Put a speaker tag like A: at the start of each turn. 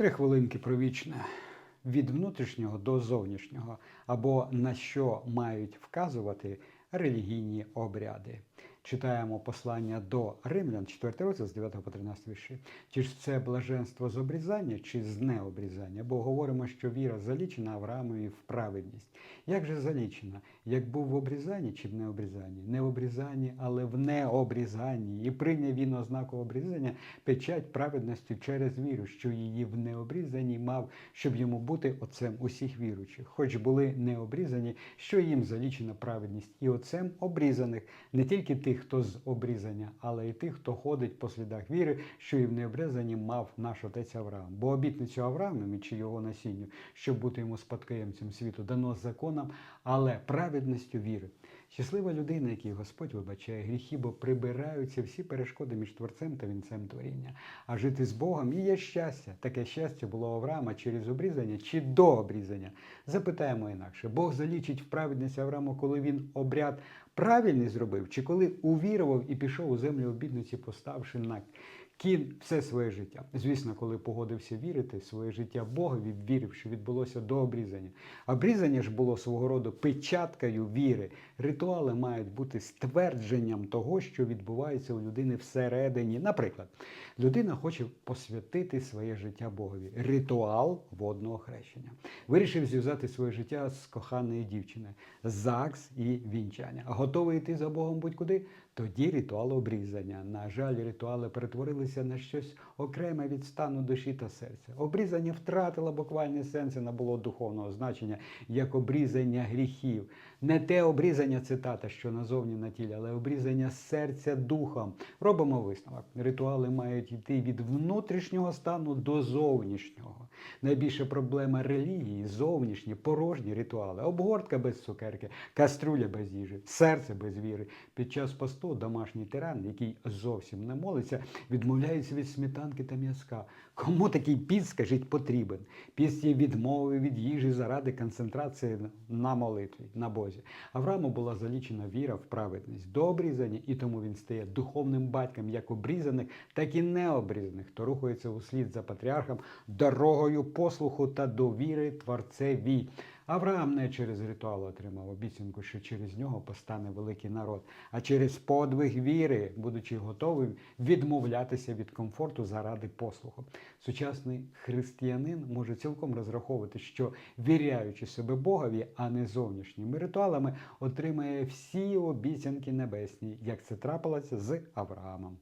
A: Три хвилинки про вічне. Від внутрішнього до зовнішнього, або на що мають вказувати релігійні обряди. Читаємо послання до римлян, 4 розділ з 9 по 13 вірші. Чи ж це блаженство з обрізання, чи з необрізання? Бо говоримо, що віра залічена Авраамові в праведність. Як же залічена? Як був в обрізанні чи в необрізанні? Не в обрізанні, але в необрізанні. І прийняв він ознаку обрізання печать праведності через віру, що її в необрізанні мав, щоб йому бути отцем усіх віруючих. Хоч були необрізані, що їм залічена праведність, і отцем обрізаних не тільки тих, хто з обрізання, але й тих, хто ходить по слідах віри, що і в необрізанні мав наш отець Авраам. Бо обітницю Авраамові чи його насінню, щоб бути йому спадкоємцем світу, дано законом, але праведністю віри. Щаслива людина, якій Господь вибачає гріхи, бо прибираються всі перешкоди між творцем та вінцем творіння. А жити з Богом і є щастя. Таке щастя було Авраама через обрізання чи до обрізання. Запитаємо інакше: Бог залічить в праведність Аврааму, коли він обряд правильний зробив, чи коли увірував і пішов у землю обідниці, поставши на кін все своє життя. Звісно, коли погодився вірити, своє життя Богові вірив, що відбулося до обрізання. Обрізання ж було свого роду печаткою віри. Ритуали мають бути ствердженням того, що відбувається у людини всередині. Наприклад, людина хоче посвятити своє життя Богові. Ритуал водного хрещення. Вирішив зв'язати своє життя з коханою дівчиною, ЗАГС і вінчання. Готовий йти за Богом будь-куди? Тоді ритуал обрізання. На жаль, ритуали перетворилися на щось окреме від стану душі та серця. Обрізання втратило буквальний сенс і набуло духовного значення як обрізання гріхів. Не те обрізання цитата, що назовні на тілі, але обрізання серця духом. Робимо висновок. Ритуали мають йти від внутрішнього стану до зовнішнього. Найбільша проблема релігії зовнішні, порожні ритуали. Обгортка без цукерки, каструля без їжі, серце без віри. Під час посту домашній тиран, який зовсім не молиться, відмовляється від сметанки та м'язка. Кому такий піст, скажіть, потрібен? Піст є відмовою від їжі заради концентрації на молитві, на Бозі. Аврааму була залічена віра в праведність до обрізання, і тому він стає духовним батьком як обрізаних, так і необрізаних, хто рухається услід за патріархом дорогою послуху та довіри Творцеві. Авраам не через ритуал отримав обіцянку, що через нього постане великий народ, а через подвиг віри, будучи готовим відмовлятися від комфорту заради послуху. Сучасний християнин може цілком розраховувати, що віряючи себе Богові, а не зовнішніми ритуалами, отримає всі обіцянки небесні, як це трапилося з Авраамом.